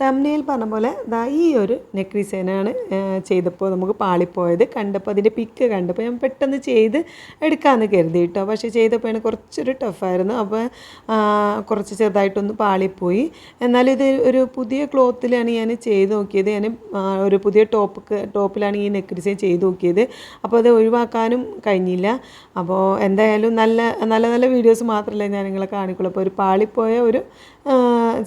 തമ്നയിൽ പറഞ്ഞ പോലെ ദാ ഈ ഒരു നെക്ക് ഡിസൈനാണ് ചെയ്തപ്പോൾ നമുക്ക് പാളിപ്പോയത്. കണ്ടപ്പോൾ അതിന്റെ പിക്ക് കണ്ടപ്പോൾ ഞാൻ പെട്ടെന്ന് ചെയ്ത് എടുക്കാമെന്ന് കരുതി കേട്ടോ. പക്ഷേ ചെയ്തപ്പോൾ കുറച്ചൊരു ടഫായിരുന്നു അപ്പോൾ കുറച്ച് ചെറുതായിട്ടൊന്ന് പാളിപ്പോയി. എന്നാലും ഇത് ഒരു പുതിയ ക്ലോത്തിലാണ് ഞാൻ ചെയ്ത് നോക്കിയത്. ഞാൻ ഒരു പുതിയ ടോപ്പ് ടോപ്പിലാണ് ഈ നെക്ക് ഡിസൈൻ ചെയ്ത് നോക്കിയത്. അപ്പോൾ അത് ഒഴിവാക്കാനും കഴിഞ്ഞില്ല. അപ്പോൾ എന്തായാലും നല്ല നല്ല നല്ല വീഡിയോസ് മാത്രമല്ല ഞാൻ നിങ്ങളെ കാണിക്കുള്ളൂ. അപ്പോൾ ഒരു പാളിപ്പോയ ഒരു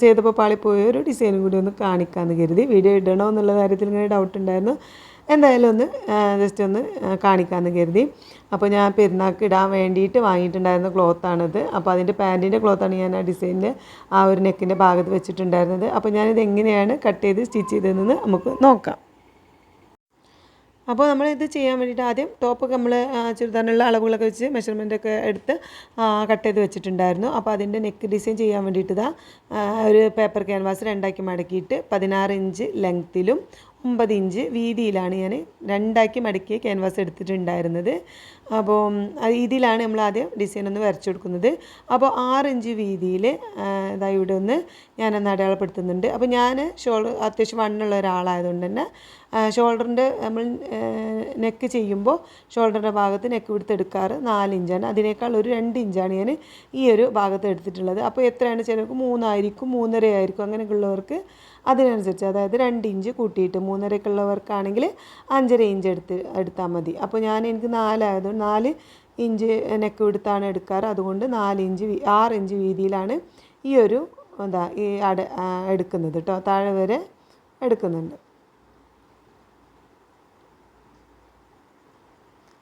ചെയ്തപ്പോൾ പാളിപ്പോയ ഒരു ഡിസൈനും കൂടി ഒന്ന് കാണിക്കാമെന്ന് കരുതി. വീഡിയോ ഇടണോ എന്നുള്ള കാര്യത്തിൽ ഇങ്ങനെ ഡൗട്ട് ഉണ്ടായിരുന്നു. എന്തായാലും ഒന്ന് ജസ്റ്റ് ഒന്ന് കാണിക്കാമെന്ന് കരുതി. അപ്പോൾ ഞാൻ പെരുന്നാൾക്ക് ഇടാൻ വേണ്ടിയിട്ട് വാങ്ങിയിട്ടുണ്ടായിരുന്ന ക്ലോത്താണിത് അപ്പോൾ അതിന്റെ പാന്റിന്റെ ക്ലോത്താണ് ഞാൻ ആ ഡിസൈനിന്റെ ആ ഒരു നെക്കിന്റെ ഭാഗത്ത് വെച്ചിട്ടുണ്ടായിരുന്നത്. അപ്പോൾ ഞാനിത് എങ്ങനെയാണ് കട്ട് ചെയ്ത് സ്റ്റിച്ച് ചെയ്തതെന്ന് നമുക്ക് നോക്കാം. അപ്പോൾ നമ്മൾ ഇത് ചെയ്യാൻ വേണ്ടിയിട്ട് ആദ്യം ടോപ്പൊക്കെ നമ്മൾ ചുരിദാറിനുള്ള അളവുകളൊക്കെ വെച്ച് മെഷർമെന്റ് ഒക്കെ എടുത്ത് കട്ട് ചെയ്ത് വെച്ചിട്ടുണ്ടായിരുന്നു. അപ്പോൾ അതിന്റെ നെക്ക് ഡിസൈൻ ചെയ്യാൻ വേണ്ടിയിട്ട് ഇതാ ഒരു പേപ്പർ ക്യാൻവാസ് രണ്ടാക്കി മടക്കിയിട്ട് പതിനാറ് ഇഞ്ച് ലെങ്ത്തിലും ഒമ്പത് ഇഞ്ച് വീതിയിലാണ് ഞാൻ രണ്ടാക്കി മടക്കിയ ക്യാൻവാസ് എടുത്തിട്ടുണ്ടായിരുന്നത്. അപ്പോൾ ഇതിലാണ് നമ്മൾ ആദ്യം ഡിസൈൻ ഒന്ന് വരച്ചു കൊടുക്കുന്നത് അപ്പോൾ ആറ് ഇഞ്ച് വീതിയിൽ ഇതാ ഇവിടെ ഒന്ന് ഞാനൊന്ന് അടയാളപ്പെടുത്തുന്നുണ്ട്. അപ്പോൾ ഞാൻ ഷോൾഡർ അത്യാവശ്യം വണ്ണുള്ള ഒരാളായതുകൊണ്ട് തന്നെ ഷോൾഡറിന്റെ നമ്മൾ നെക്ക് ചെയ്യുമ്പോൾ ഷോൾഡറിന്റെ ഭാഗത്ത് നെക്ക് എടുത്തെടുക്കാറ് നാല് ഇഞ്ചാണ് അതിനേക്കാൾ ഒരു രണ്ട് ഇഞ്ചാണ് ഞാൻ ഈ ഒരു ഭാഗത്ത് എടുത്തിട്ടുള്ളത്. അപ്പോൾ എത്രയാണ് ചിലർക്ക്? മൂന്നായിരിക്കും മൂന്നര ആയിരിക്കും അങ്ങനെയൊക്കെ ഉള്ളവർക്ക് അതിനനുസരിച്ച് അതായത് രണ്ട് ഇഞ്ച് കൂട്ടിയിട്ട് മൂന്നരക്കുള്ളവർക്കാണെങ്കിൽ അഞ്ചര ഇഞ്ച് എടുത്ത് എടുത്താൽ മതി. അപ്പോൾ ഞാൻ എനിക്ക് നാലായതുകൊണ്ട് നാല് ഇഞ്ച് നെക്ക് എടുത്താണ് എടുക്കാറ്. അതുകൊണ്ട് നാല് ഇഞ്ച് ആറ് ഇഞ്ച് വീതിയിലാണ് ഈ ഒരു എന്താ ഈ അട എടുക്കുന്നത് കേട്ടോ. താഴെ വരെ എടുക്കുന്നുണ്ട്.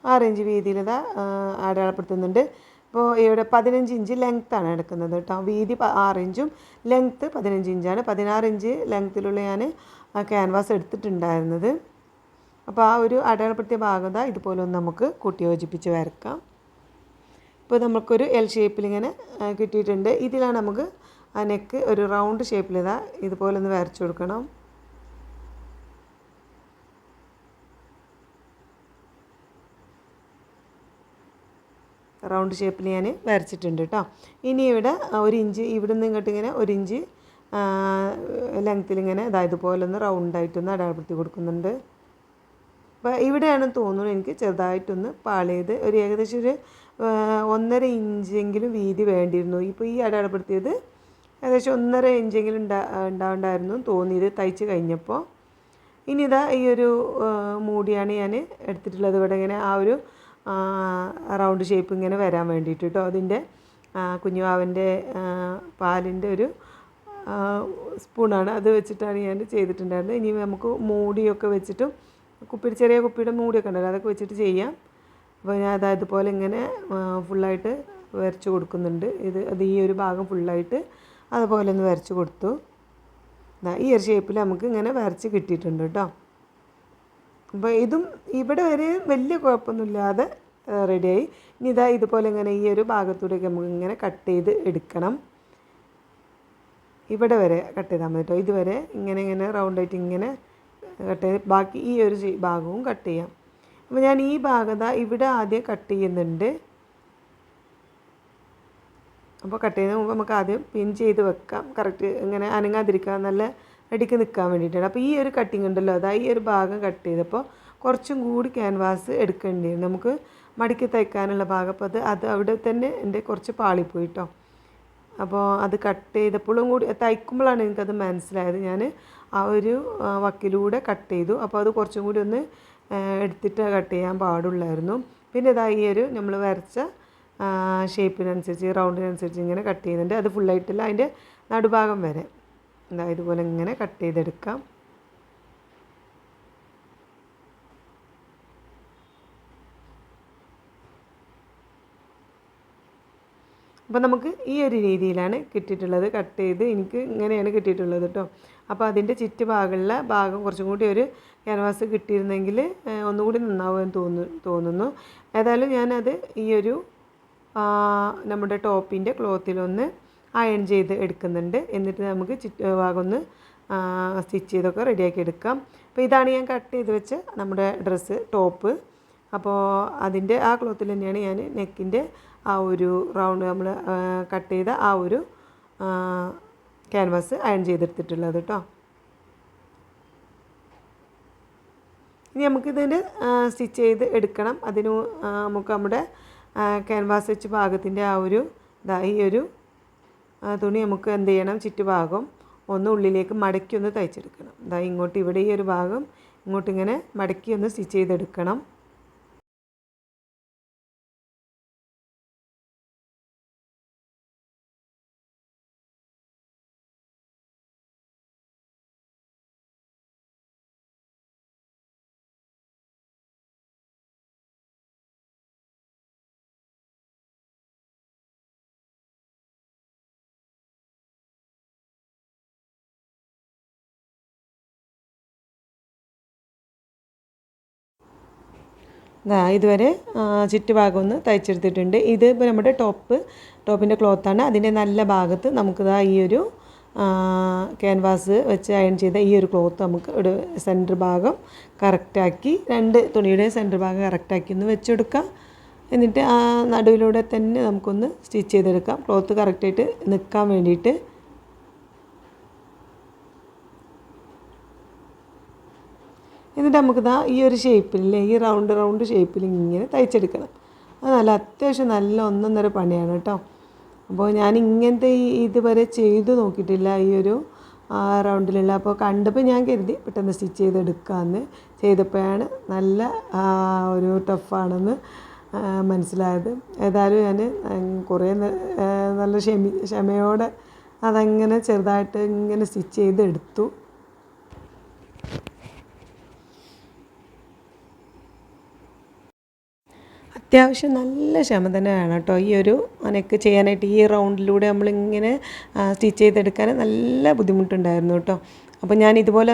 ആറ് ഇഞ്ച് ആ, അടയാളപ്പെടുത്തുന്നുണ്ട്. ഇപ്പോൾ ഇവിടെ പതിനഞ്ച് ഇഞ്ച് ലെങ്ത്താണ് എടുക്കുന്നത് കേട്ടോ. വീതി ആറ് ഇഞ്ചും ലെങ്ത്ത് പതിനഞ്ച് ഇഞ്ചാണ് പതിനാറ് ഇഞ്ച് ലെങ്ത്തിലുള്ള ഞാൻ ക്യാൻവാസ് എടുത്തിട്ടുണ്ടായിരുന്നത്. അപ്പോൾ ആ ഒരു അടയാളപ്പെടുത്തിയ ഭാഗം ദാ ഇതുപോലെ ഒന്ന് നമുക്ക് കൂട്ടി യോജിപ്പിച്ച് വരക്കാം. ഇപ്പോൾ നമുക്കൊരു എൽ ഷേപ്പിൽ ഇങ്ങനെ കിട്ടിയിട്ടുണ്ട്. ഇതിലാണ് നമുക്ക് ആ നെക്ക് ഒരു റൗണ്ട് ഇതുപോലൊന്ന് ഇതുപോലെ ഒന്ന് വരച്ചു കൊടുക്കണം. റൗണ്ട് ഷേപ്പിൽ ഞാൻ വരച്ചിട്ടുണ്ട് കേട്ടോ. ഇനി ഇവിടെ ഒരു ഇഞ്ച് ഇവിടെ നിന്ന് ഇങ്ങോട്ട് ഇങ്ങനെ ഒരു ഇഞ്ച് ലെങ്ത്തിൽ ഇങ്ങനെ അതായത് ഇതുപോലെ ഒന്ന് റൗണ്ടായിട്ടൊന്ന് അടയാളപ്പെടുത്തി കൊടുക്കുന്നുണ്ട്. അപ്പോൾ ഇവിടെയാണ് തോന്നുന്നു എനിക്ക് ചെറുതായിട്ടൊന്ന് പാളിയത്. ഒരു ഏകദേശം ഒരു ഒന്നര ഇഞ്ചെങ്കിലും വീതി വേണ്ടിയിരുന്നു. ഇപ്പോൾ ഈ അടയാളപ്പെടുത്തിയത് ഏകദേശം ഒന്നര ഇഞ്ചെങ്കിലും ഉണ്ടാ ഉണ്ടാവണ്ടായിരുന്നു തോന്നിയത് തയ്ച്ച് കഴിഞ്ഞപ്പോൾ ഇനി ഇതാ ഈ ഒരു മൂടിയാണ് ഞാൻ എടുത്തിട്ടുള്ളത്. ഇവിടെ ഇങ്ങനെ ആ ഒരു റൗണ്ട് ഷേപ്പ് ഇങ്ങനെ വരാൻ വേണ്ടിയിട്ട് കേട്ടോ അതിന്റെ കുഞ്ഞുവാവന്റെ പാലിന്റെ ഒരു സ്പൂണാണ് അത് വെച്ചിട്ടാണ് ഞാൻ ചെയ്തിട്ടുണ്ടായിരുന്നത്. ഇനി നമുക്ക് മൂടിയൊക്കെ വെച്ചിട്ടും കുപ്പിയുടെ ചെറിയ കുപ്പിയുടെ മൂടിയൊക്കെ ഉണ്ടല്ലോ അതൊക്കെ വെച്ചിട്ട് ചെയ്യാം. അപ്പോൾ ഞാൻ അത് അതുപോലെ ഇങ്ങനെ ഫുള്ളായിട്ട് വരച്ച് കൊടുക്കുന്നുണ്ട്. ഇത് അത് ഈ ഒരു ഭാഗം ഫുള്ളായിട്ട് അതുപോലെ ഒന്ന് വരച്ച് കൊടുത്തു. ഈ ഒരു ഷേപ്പിൽ നമുക്ക് ഇങ്ങനെ വരച്ച് കിട്ടിയിട്ടുണ്ട് കേട്ടോ അപ്പോൾ ഇതും ഇവിടെ വരെ വലിയ കുഴപ്പമൊന്നുമില്ലാതെ റെഡിയായി ഇനി ഇതാ ഇതുപോലെ ഇങ്ങനെ ഈ ഒരു ഭാഗത്തൂടെയൊക്കെ നമുക്ക് ഇങ്ങനെ കട്ട് ചെയ്ത് എടുക്കണം. ഇവിടെ വരെ കട്ട് ചെയ്താൽ മതി കേട്ടോ. ഇതുവരെ ഇങ്ങനെ ഇങ്ങനെ റൗണ്ടായിട്ട് ഇങ്ങനെ കട്ട് ചെയ്ത് ബാക്കി ഈ ഒരു ഭാഗവും കട്ട് ചെയ്യാം. അപ്പോൾ ഞാൻ ഈ ഭാഗത ഇവിടെ ആദ്യം കട്ട് ചെയ്യുന്നുണ്ട്. അപ്പോൾ കട്ട് ചെയ്യുന്ന മുമ്പ് നമുക്ക് ആദ്യം പിൻ ചെയ്ത് വെക്കാം. കറക്റ്റ് ഇങ്ങനെ അനങ്ങാതിരിക്കാൻ നല്ല റെഡിക്ക് നിൽക്കാൻ വേണ്ടിയിട്ടാണ്. അപ്പോൾ ഈ ഒരു കട്ടിങ് ഉണ്ടല്ലോ അതാ ഈ ഒരു ഭാഗം കട്ട് ചെയ്തപ്പോൾ കുറച്ചും കൂടി ക്യാൻവാസ് എടുക്കേണ്ടി വരും നമുക്ക് മടക്കി തയ്ക്കാനുള്ള ഭാഗം. അപ്പോൾ അത് അത് അവിടെ തന്നെ എന്റെ കുറച്ച് പാളിപ്പോയി കേട്ടോ അപ്പോൾ അത് കട്ട് ചെയ്തപ്പോഴും കൂടി തയ്ക്കുമ്പോഴാണ് എനിക്കത് മനസ്സിലായത്. ഞാൻ ആ ഒരു വക്കിലൂടെ കട്ട് ചെയ്തു. അപ്പോൾ അത് കുറച്ചും കൂടി ഒന്ന് എടുത്തിട്ട് കട്ട് ചെയ്യാൻ പാടുള്ളായിരുന്നു. പിന്നെ ഇതാ ഈ ഒരു നമ്മൾ വരച്ച ഷേപ്പിനനുസരിച്ച് റൗണ്ടിനനുസരിച്ച് ഇങ്ങനെ കട്ട് ചെയ്യുന്നുണ്ട്. അത് ഫുള്ളായിട്ടില്ല അതിന്റെ നടുഭാഗം വരെ. ഇതാ ഇതുപോലെ ഇങ്ങനെ കട്ട് ചെയ്തെടുക്കാം. അപ്പോൾ നമുക്ക് ഈ ഒരു രീതിയിലാണ് കിട്ടിയിട്ടുള്ളത്. കട്ട് ചെയ്ത് എനിക്ക് ഇങ്ങനെയാണ് കിട്ടിയിട്ടുള്ളത് കേട്ടോ. അപ്പോൾ അതിന്റെ ചുറ്റുഭാഗമുള്ള ഭാഗം കുറച്ചും കൂടി ഒരു ക്യാൻവാസ് കിട്ടിയിരുന്നെങ്കിൽ ഒന്നുകൂടി നന്നാവുമെന്ന് തോന്നു തോന്നുന്നു. ഏതായാലും ഞാനത് ഈ ഒരു നമ്മുടെ ടോപ്പിന്റെ ക്ലോത്തിലൊന്ന് അയൺ ചെയ്ത് എടുക്കുന്നുണ്ട്. എന്നിട്ട് നമുക്ക് ചുറ്റു ഭാഗം ഒന്ന് സ്റ്റിച്ച് ചെയ്തൊക്കെ റെഡിയാക്കി എടുക്കാം. അപ്പോൾ ഇതാണ് ഞാൻ കട്ട് ചെയ്ത് വെച്ച് നമ്മുടെ ഡ്രസ്സ് ടോപ്പ്. അപ്പോൾ അതിന്റെ ആ ക്ലോത്തിൽ തന്നെയാണ് ഞാൻ നെക്കിന്റെ ആ ഒരു റൗണ്ട് നമ്മൾ കട്ട് ചെയ്ത ആ ഒരു ക്യാൻവാസ് അയൺ ചെയ്തെടുത്തിട്ടുള്ളത് കേട്ടോ ഇനി നമുക്കിതിന്റെ സ്റ്റിച്ച് ചെയ്ത് എടുക്കണം. അതിന് നമുക്ക് നമ്മുടെ ക്യാൻവാസ് വെച്ച് ഭാഗത്തിന്റെ ആ ഒരു ഈ ഒരു തുണി നമുക്ക് എന്ത് ചെയ്യണം? ചുറ്റുഭാഗം ഒന്ന് ഉള്ളിലേക്ക് മടക്കി ഒന്ന് തയ്ച്ചെടുക്കണം. അതായത് ഇങ്ങോട്ട് ഇവിടെ ഈ ഒരു ഭാഗം ഇങ്ങോട്ടിങ്ങനെ മടക്കി ഒന്ന് സ്റ്റിച്ച് ചെയ്തെടുക്കണം. ഇതുവരെ ചുറ്റുഭാഗം ഒന്ന് തയ്ച്ചെടുത്തിട്ടുണ്ട്. ഇത് ഇപ്പോൾ നമ്മുടെ ടോപ്പ് ടോപ്പിന്റെ ക്ലോത്താണ്. അതിന്റെ നല്ല ഭാഗത്ത് നമുക്കിതാ ഈ ഒരു ക്യാൻവാസ് വെച്ച് അയൺ ചെയ്ത ഈ ഒരു ക്ലോത്ത് നമുക്ക് ഒരു സെന്റർ ഭാഗം കറക്റ്റാക്കി രണ്ട് തുണിയുടെ സെന്റർ ഭാഗം കറക്റ്റാക്കി ഒന്ന് വെച്ചെടുക്കാം. എന്നിട്ട് ആ നടുവിലൂടെ തന്നെ നമുക്കൊന്ന് സ്റ്റിച്ച് ചെയ്തെടുക്കാം. ക്ലോത്ത് കറക്റ്റായിട്ട് നിൽക്കാൻ വേണ്ടിയിട്ട്. എന്നിട്ട് നമുക്ക് ദാ ഈ ഒരു ഷേപ്പില്ലേ ഈ റൗണ്ട് റൗണ്ട് ഷേപ്പിൽ ഇങ്ങനെ തയ്ച്ചെടുക്കണം. അത് നല്ല അത്യാവശ്യം നല്ല ഒന്നൊന്നര പണിയാണ് കേട്ടോ അപ്പോൾ ഞാൻ ഇങ്ങനത്തെ ഈ ഇതുവരെ ചെയ്ത് നോക്കിയിട്ടില്ല ഈ ഒരു റൗണ്ടിലുള്ള അപ്പോൾ കണ്ടപ്പോൾ ഞാൻ കരുതി പെട്ടെന്ന് സ്റ്റിച്ച് ചെയ്തെടുക്കാമെന്ന് ചെയ്തപ്പോഴാണ് നല്ല ഒരു ടഫാണെന്ന് മനസ്സിലായത്. ഏതായാലും ഞാൻ കുറേ നല്ല ക്ഷമി ക്ഷമയോടെ അതങ്ങനെ ചെറുതായിട്ട് ഇങ്ങനെ സ്റ്റിച്ച് ചെയ്തെടുത്തു. അത്യാവശ്യം നല്ല ക്ഷമ തന്നെ വേണം കേട്ടോ ഈ ഒരു അനക്ക് ചെയ്യാനായിട്ട് ഈ റൗണ്ടിലൂടെ നമ്മളിങ്ങനെ സ്റ്റിച്ച് ചെയ്തെടുക്കാൻ നല്ല ബുദ്ധിമുട്ടുണ്ടായിരുന്നു കേട്ടോ. അപ്പോൾ ഞാൻ ഇതുപോലെ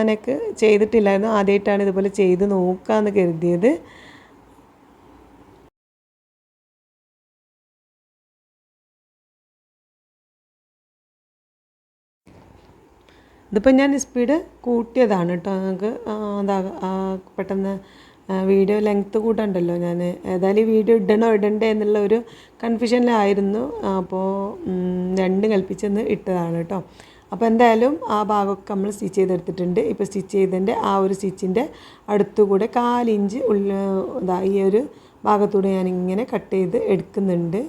അനക്ക് ചെയ്തിട്ടില്ലായിരുന്നു. ആദ്യമായിട്ടാണ് ഇതുപോലെ ചെയ്ത് നോക്കാമെന്ന് കരുതിയത്. ഇതിപ്പോൾ ഞാൻ സ്പീഡ് കൂട്ടിയതാണ് കേട്ടോ. നിങ്ങൾക്ക് എന്താ പെട്ടെന്ന് വീഡിയോ ലെങ്ത്ത് കൂട്ടണ്ടല്ലോ ഞാൻ ഏതായാലും വീഡിയോ ഇടണോ ഇടണ്ടേ എന്നുള്ള ഒരു കൺഫ്യൂഷനിലായിരുന്നു അപ്പോൾ രണ്ടും കൽപ്പിച്ചെന്ന് ഇട്ടതാണ് കേട്ടോ. അപ്പോൾ എന്തായാലും ആ ഭാഗമൊക്കെ നമ്മൾ സ്റ്റിച്ച് ചെയ്തെടുത്തിട്ടുണ്ട്. ഇപ്പോൾ സ്റ്റിച്ച് ചെയ്തതിന്റെ ആ ഒരു സ്റ്റിച്ചിന്റെ അടുത്തുകൂടെ കാലിഞ്ച് ഉള്ള ഇതാ ഈ ഒരു ഭാഗത്തൂടെ ഞാനിങ്ങനെ കട്ട് ചെയ്ത് എടുക്കുന്നുണ്ട്.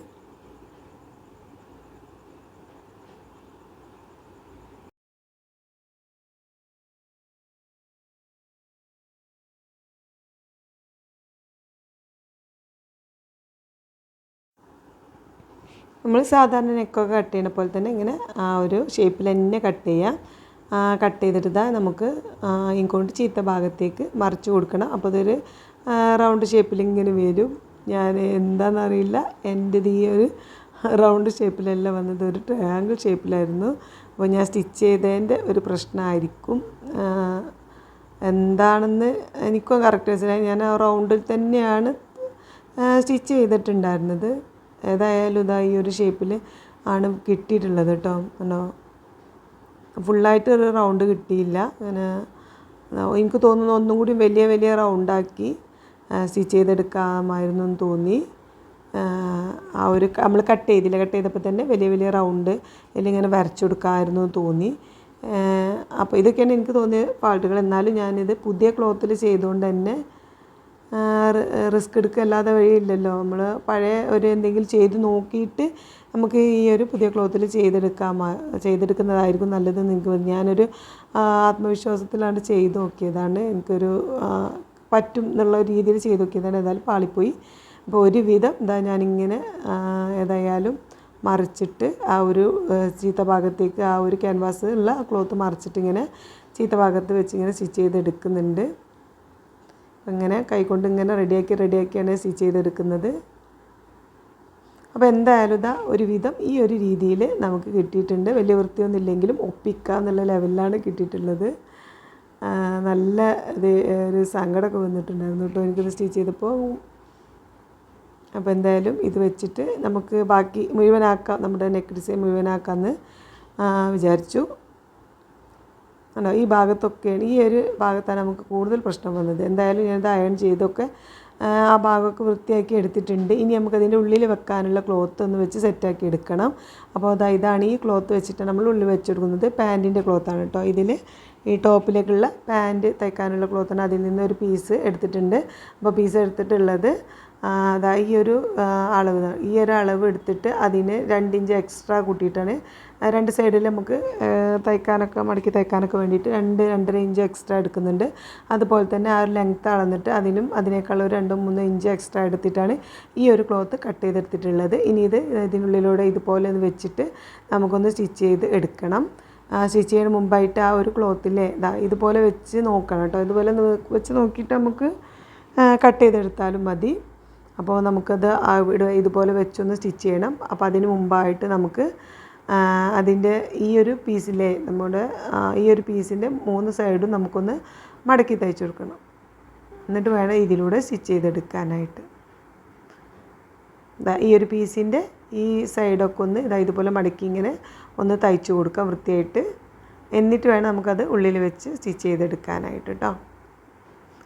നമ്മൾ സാധാരണ നെക്കൊക്കെ കട്ട് ചെയ്യുന്ന പോലെ തന്നെ ഇങ്ങനെ ആ ഒരു ഷേപ്പിൽ തന്നെ കട്ട് ചെയ്യാം. കട്ട് ചെയ്തിട്ട് നമുക്ക് ഇങ്ങോട്ട് ചീത്ത ഭാഗത്തേക്ക് മറിച്ച് കൊടുക്കണം. അപ്പോൾ അതൊരു റൗണ്ട് ഷേപ്പിൽ ഇങ്ങനെ വരും. ഞാൻ എന്താണെന്നറിയില്ല എന്റെ ഈ ഒരു റൗണ്ട് ഷേപ്പിലല്ല വന്നത്. ഒരു ട്രയാങ്കിൾ ഷേപ്പിലായിരുന്നു അപ്പോൾ ഞാൻ സ്റ്റിച്ച് ചെയ്തതിന്റെ ഒരു പ്രശ്നമായിരിക്കും. എന്താണെന്ന് എനിക്കും കറക്റ്റ് മനസ്സിലായി ഞാൻ ആ റൗണ്ടിൽ തന്നെയാണ് സ്റ്റിച്ച് ചെയ്തിട്ടുണ്ടായിരുന്നത്. ഏതായാലും ഇതാ ഈ ഒരു ഷേപ്പിൽ ആണ് കിട്ടിയിട്ടുള്ളത് കേട്ടോ. കണ്ടോ? ഫുള്ളായിട്ട് ഒരു റൗണ്ട് കിട്ടിയില്ല. അങ്ങനെ എനിക്ക് തോന്നുന്നു ഒന്നും കൂടി വലിയ വലിയ റൗണ്ടാക്കി സ്റ്റിച്ച് ചെയ്തെടുക്കാമായിരുന്നു എന്ന് തോന്നി. ആ, ഒരു നമ്മൾ കട്ട് ചെയ്തില്ല. കട്ട് ചെയ്തപ്പോൾ തന്നെ വലിയ വലിയ റൗണ്ട് ഇങ്ങനെ വരച്ചു കൊടുക്കാമായിരുന്നു എന്ന് തോന്നി. അപ്പോൾ ഇതൊക്കെയാണ് എനിക്ക് തോന്നിയ ഫാൾട്ടുകൾ എന്നാലും ഞാനിത് പുതിയ ക്ലോത്തിൽ ചെയ്തുകൊണ്ട് തന്നെ റിസ്ക് എടുക്കല്ലാതെ വഴിയില്ലല്ലോ. നമ്മൾ പഴയ ഒരു എന്തെങ്കിലും ചെയ്ത് നോക്കിയിട്ട് നമുക്ക് ഈ ഒരു പുതിയ ക്ലോത്തിൽ ചെയ്തെടുക്കാം ചെയ്തെടുക്കുന്നതായിരിക്കും നല്ലത് നിങ്ങൾക്ക് ഞാനൊരു ആത്മവിശ്വാസത്തിലാണ് ചെയ്ത് നോക്കിയതാണ്. എനിക്കൊരു പറ്റും എന്നുള്ള രീതിയിൽ ചെയ്ത് നോക്കിയതാണ്. ഏതായാലും പാളിപ്പോയി. അപ്പോൾ ഒരുവിധം എന്താ ഞാനിങ്ങനെ ഏതായാലും മറിച്ചിട്ട് ആ ഒരു ചീത്ത ഭാഗത്തേക്ക് ആ ഒരു ക്യാൻവാസ് ഉള്ള ക്ലോത്ത് മറിച്ചിട്ട് ഇങ്ങനെ ചീത്ത ഭാഗത്ത് വെച്ച് ഇങ്ങനെ സ്റ്റിച്ച് ചെയ്തെടുക്കുന്നുണ്ട്. അങ്ങനെ കൈകൊണ്ട് ഇങ്ങനെ റെഡിയാക്കി റെഡിയാക്കിയാണ് സ്റ്റിച്ച് ചെയ്തെടുക്കുന്നത്. അപ്പോൾ എന്തായാലും ഇതാ ഒരുവിധം ഈ ഒരു രീതിയിൽ നമുക്ക് കിട്ടിയിട്ടുണ്ട്. വലിയ വൃത്തിയൊന്നും ഇല്ലെങ്കിലും ഒപ്പിക്കുക എന്നുള്ള ലെവലിലാണ് കിട്ടിയിട്ടുള്ളത്. നല്ല ഇത് ഒരു സങ്കടമൊക്കെ വന്നിട്ടുണ്ടായിരുന്നു കേട്ടോ എനിക്കിത് സ്റ്റിച്ച് ചെയ്തപ്പോൾ അപ്പോൾ എന്തായാലും ഇത് വെച്ചിട്ട് നമുക്ക് ബാക്കി മുഴുവനാക്കാം നമ്മുടെ നെക്ക് ഡിസൈൻ മുഴുവനാക്കാമെന്ന് വിചാരിച്ചു. കണ്ടോ ഈ ഭാഗത്തൊക്കെയാണ് ഈ ഒരു ഭാഗത്താണ് നമുക്ക് കൂടുതൽ പ്രശ്നം വന്നത്. എന്തായാലും ഞാനത് അയൺ ചെയ്തൊക്കെ ആ, ഭാഗമൊക്കെ വൃത്തിയാക്കി എടുത്തിട്ടുണ്ട്. ഇനി നമുക്കതിന്റെ ഉള്ളിൽ വെക്കാനുള്ള ക്ലോത്ത് ഒന്ന് വെച്ച് സെറ്റാക്കി എടുക്കണം. അപ്പോൾ അതാ ഇതാണ് ഈ ക്ലോത്ത് വെച്ചിട്ട് നമ്മൾ ഉള്ളിൽ വെച്ചെടുക്കുന്നത് പാന്റിന്റെ ക്ലോത്താണ് കേട്ടോ. ഇതിൽ ഈ ടോപ്പിലേക്കുള്ള പാന്റ് തയ്ക്കാനുള്ള ക്ലോത്താണ് അതിൽ നിന്ന് ഒരു പീസ് എടുത്തിട്ടുണ്ട്. അപ്പോൾ പീസ് എടുത്തിട്ടുള്ളത് അതാ ഈ ഒരു അളവ്. ഈ ഒരു അളവ് എടുത്തിട്ട് അതിന് രണ്ടിഞ്ച് എക്സ്ട്രാ കൂട്ടിയിട്ടാണ്. രണ്ട് സൈഡിൽ നമുക്ക് തയ്ക്കാനൊക്കെ മടക്കി തയ്ക്കാനൊക്കെ വേണ്ടിയിട്ട് രണ്ട് രണ്ടര ഇഞ്ച് എക്സ്ട്രാ എടുക്കുന്നുണ്ട്. അതുപോലെ തന്നെ ആ ഒരു ലെങ്ത്ത് അളന്നിട്ട് അതിനും അതിനേക്കാൾ ഒരു രണ്ടോ മൂന്നോ ഇഞ്ച് എക്സ്ട്രാ എടുത്തിട്ടാണ് ഈ ഒരു ക്ലോത്ത് കട്ട് ചെയ്തെടുത്തിട്ടുള്ളത്. ഇനി ഇത് ഇതിനുള്ളിലൂടെ ഇതുപോലെ ഒന്ന് വെച്ചിട്ട് നമുക്കൊന്ന് സ്റ്റിച്ച് ചെയ്ത് എടുക്കണം. സ്റ്റിച്ച് ചെയ്യുന്നതിന് മുമ്പായിട്ട് ആ ഒരു ക്ലോത്തിലെ ഇതാ ഇതുപോലെ വെച്ച് നോക്കണം കേട്ടോ. ഇതുപോലെ വെച്ച് നോക്കിയിട്ട് നമുക്ക് കട്ട് ചെയ്തെടുത്താലും മതി. അപ്പോൾ നമുക്കത് ഇതുപോലെ വെച്ചൊന്ന് സ്റ്റിച്ച് ചെയ്യണം. അപ്പോൾ അതിന് മുമ്പായിട്ട് നമുക്ക് അതിന്റെ ഈ ഒരു പീസിലെ നമ്മുടെ ഈ ഒരു പീസിന്റെ മൂന്ന് സൈഡും നമുക്കൊന്ന് മടക്കി തയ്ച്ചു കൊടുക്കണം. എന്നിട്ട് വേണം ഇതിലൂടെ സ്റ്റിച്ച് ചെയ്തെടുക്കാനായിട്ട്. ഈ ഒരു പീസിന്റെ ഈ സൈഡൊക്കെ ഒന്ന് ഇതാ ഇതുപോലെ മടക്കി ഇങ്ങനെ ഒന്ന് തയ്ച്ചു കൊടുക്കാം വൃത്തിയായിട്ട്. എന്നിട്ട് വേണം നമുക്കത് ഉള്ളിൽ വെച്ച് സ്റ്റിച്ച് ചെയ്തെടുക്കാനായിട്ട് കേട്ടോ.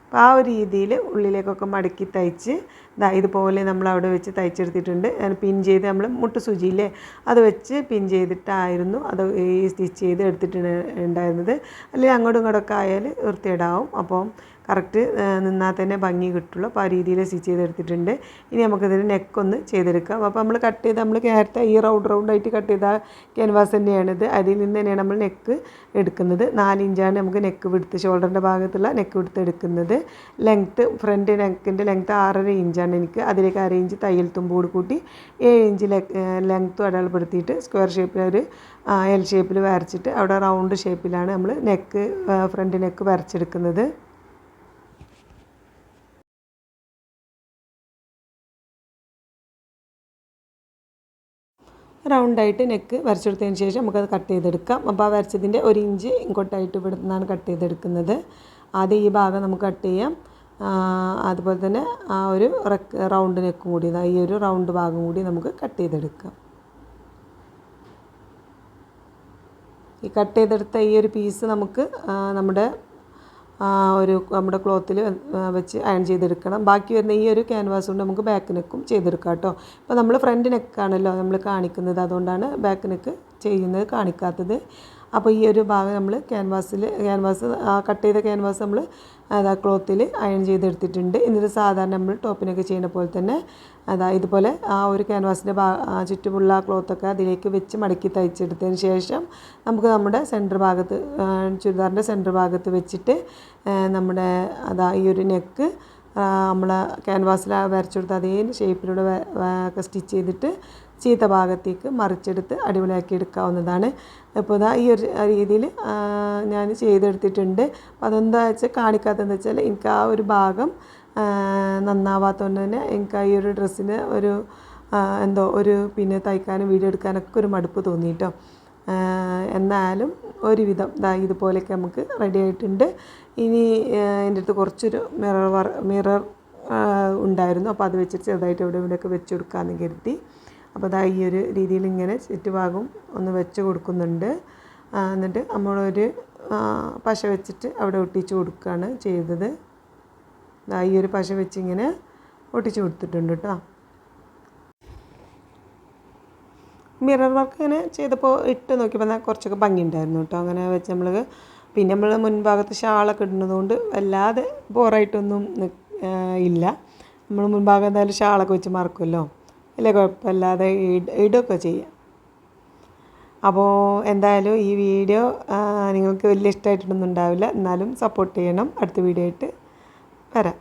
അപ്പോൾ ആ ഒരു രീതിയിൽ ഉള്ളിലേക്കൊക്കെ മടക്കി തയ്ച്ച് ദാ ഇതുപോലെ നമ്മൾ അവിടെ വെച്ച് തയ്ച്ചെടുത്തിട്ടുണ്ട്. പിൻ ചെയ്ത് നമ്മൾ മുട്ട് സൂചിയില്ലേ അത് വെച്ച് പിൻ ചെയ്തിട്ടായിരുന്നു അത് ഈ സ്റ്റിച്ച് ചെയ്ത് എടുത്തിട്ട് ഉണ്ടായിരുന്നത്. അല്ലെങ്കിൽ അങ്ങോട്ടും ഇങ്ങോട്ടൊക്കെ ആയാൽ വൃത്തിയിടാവും അപ്പോൾ കറക്റ്റ് നിന്നാൽ തന്നെ ഭംഗി കിട്ടുള്ളൂ. അപ്പോൾ ആ രീതിയിൽ സ്റ്റിച്ച് ചെയ്തെടുത്തിട്ടുണ്ട്. ഇനി നമുക്കിതിന് നെക്കൊന്ന് ചെയ്തെടുക്കാം. അപ്പോൾ നമ്മൾ കട്ട് ചെയ്ത് നമ്മൾ നേരത്തെ ഈ റൗണ്ട് ആയിട്ട് കട്ട് ചെയ്ത ക്യാൻവാസ് തന്നെയാണിത് അതിൽ നിന്ന് തന്നെയാണ് നമ്മൾ നെക്ക് എടുക്കുന്നത്. നാല് ഇഞ്ചാണ് നമുക്ക് നെക്ക് വിടുത്ത് ഷോൾഡറിന്റെ ഭാഗത്തുള്ള നെക്ക് വിടുത്ത് എടുക്കുന്നത്. ലെങ്ത്ത് ഫ്രണ്ട് നെക്കിന്റെ ലെങ്ത്ത് ആറര ഇഞ്ചാണ് എനിക്ക്. അതിലേക്ക് അര ഇഞ്ച് തയ്യൽ തുമ്പോട് കൂട്ടി ഏഴ് ഇഞ്ച് ലെങ്ത്തും അടയാളപ്പെടുത്തിയിട്ട് സ്ക്വയർ ഷേപ്പിൽ ഒരു എൽ ഷേപ്പിൽ വരച്ചിട്ട് അവിടെ റൗണ്ട് ഷേപ്പിലാണ് നമ്മൾ നെക്ക് ഫ്രണ്ട് നെക്ക് വരച്ചെടുക്കുന്നത്. റൗണ്ടായിട്ട് നെക്ക് വരച്ചെടുത്തതിന് ശേഷം നമുക്കത് കട്ട് ചെയ്തെടുക്കാം. അപ്പോൾ ആ വരച്ചതിന്റെ ഒരു ഇഞ്ച് ഇങ്ങോട്ടായിട്ട് ഇവിടെ നിന്നാണ് കട്ട് ചെയ്തെടുക്കുന്നത്. ആദ്യം ഈ ഭാഗം നമുക്ക് കട്ട് ചെയ്യാം. അതുപോലെ തന്നെ ആ ഒരു റൗണ്ട് നെക്കും കൂടി ഈ ഒരു റൗണ്ട് ഭാഗം കൂടി നമുക്ക് കട്ട് ചെയ്തെടുക്കാം. ഈ കട്ട് ചെയ്തെടുത്ത ഈ ഒരു പീസ് നമുക്ക് നമ്മുടെ ഒരു നമ്മുടെ ക്ലോത്തിൽ വെച്ച് അയൺ ചെയ്തെടുക്കണം. ബാക്കി വരുന്ന ഈ ഒരു ക്യാൻവാസ് കൊണ്ട് നമുക്ക് ബാക്ക് നെക്കും ചെയ്തെടുക്കാം കേട്ടോ. അപ്പോൾ നമ്മൾ ഫ്രണ്ട് നെക്കാണല്ലോ നമ്മൾ കാണിക്കുന്നത്. അതുകൊണ്ടാണ് ബാക്ക് നെക്ക് ചെയ്യുന്നത് കാണിക്കാത്തത്. അപ്പോൾ ഈ ഒരു ഭാഗം നമ്മൾ ക്യാൻവാസിൽ ക്യാൻവാസ് കട്ട് ചെയ്ത ക്യാൻവാസ് നമ്മൾ അതാ ക്ലോത്തിൽ അയൺ ചെയ്തെടുത്തിട്ടുണ്ട്. എന്നിട്ട് സാധാരണ നമ്മൾ ടോപ്പിനൊക്കെ ചെയ്യുന്ന പോലെ തന്നെ അതാ ഇതുപോലെ ആ ഒരു ക്യാൻവാസിന്റെ ഭാ ചുറ്റുമുള്ള ക്ലോത്തൊക്കെ അതിലേക്ക് വെച്ച് മടക്കി തയ്ച്ചെടുത്തതിന് ശേഷം നമുക്ക് നമ്മുടെ സെന്റർ ഭാഗത്ത് ചുരിദാറിന്റെ സെന്റർ ഭാഗത്ത് വെച്ചിട്ട് നമ്മുടെ അതാ ഈ ഒരു നെക്ക് നമ്മൾ ക്യാൻവാസിൽ വരച്ചെടുത്ത് അതേ ഷേപ്പിലൂടെ ഒക്കെ സ്റ്റിച്ച് ചെയ്തിട്ട് ചീത്ത ഭാഗത്തേക്ക് മറിച്ചെടുത്ത് അടിപൊളിയാക്കി എടുക്കാവുന്നതാണ്. ഇപ്പോൾ ഇതാ ഈ ഒരു രീതിയിൽ ഞാൻ ചെയ്തെടുത്തിട്ടുണ്ട്. അപ്പോൾ അതെന്താ വെച്ചാൽ കാണിക്കാത്തതെന്ന് വെച്ചാൽ എനിക്ക് ആ ഒരു ഭാഗം നന്നാവാത്തതുകൊണ്ട് തന്നെ എനിക്ക് ഈ ഒരു ഡ്രസ്സിന് ഒരു എന്തോ ഒരു പിന്നെ തയ്ക്കാനും വീഡിയോ എടുക്കാനൊക്കെ ഒരു മടുപ്പ് തോന്നിയിട്ടോ. എന്നാലും ഒരുവിധം ദാ ഇതുപോലെയൊക്കെ നമുക്ക് റെഡി ആയിട്ടുണ്ട്. ഇനി എന്റെ അടുത്ത് കുറച്ചൊരു മിറർ മിറർ ഉണ്ടായിരുന്നു. അപ്പോൾ അത് വെച്ചിട്ട് ചെറുതായിട്ട് എവിടെ ഇവിടെയൊക്കെ വെച്ച് കൊടുക്കാമെന്ന് കരുതി. അപ്പോൾ അതാ ഈ ഒരു രീതിയിൽ ഇങ്ങനെ ചുറ്റുഭാഗം ഒന്ന് വെച്ച് കൊടുക്കുന്നുണ്ട്. എന്നിട്ട് നമ്മളൊരു പശ വെച്ചിട്ട് അവിടെ ഒട്ടിച്ച് കൊടുക്കുകയാണ് ചെയ്തത്. ഇതാ ഈ ഒരു പശ വെച്ചിങ്ങനെ ഒട്ടിച്ച് കൊടുത്തിട്ടുണ്ട് കേട്ടോ. മിറർ വർക്ക് ഇങ്ങനെ ചെയ്തപ്പോൾ ഇട്ട് നോക്കിയപ്പോൾ കുറച്ചൊക്കെ ഭംഗിയുണ്ടായിരുന്നു കേട്ടോ. അങ്ങനെ വെച്ച് നമ്മൾ പിന്നെ നമ്മൾ മുൻഭാഗത്ത് ഷാളൊക്കെ ഇടുന്നതുകൊണ്ട് വല്ലാതെ ബോറായിട്ടൊന്നും ഇല്ല. നമ്മൾ മുൻഭാഗം എന്തായാലും ഷാളൊക്കെ വെച്ച് മറക്കുമല്ലോ. അല്ലേ കുഴപ്പമില്ലാതെ ഇട ഇടുകയൊക്കെ ചെയ്യാം. അപ്പോൾ എന്തായാലും ഈ വീഡിയോ നിങ്ങൾക്ക് വലിയ ഇഷ്ടമായിട്ടൊന്നും ഉണ്ടാവില്ല. എന്നാലും സപ്പോർട്ട് ചെയ്യണം. അടുത്ത വീഡിയോ ആയിട്ട് വരാം.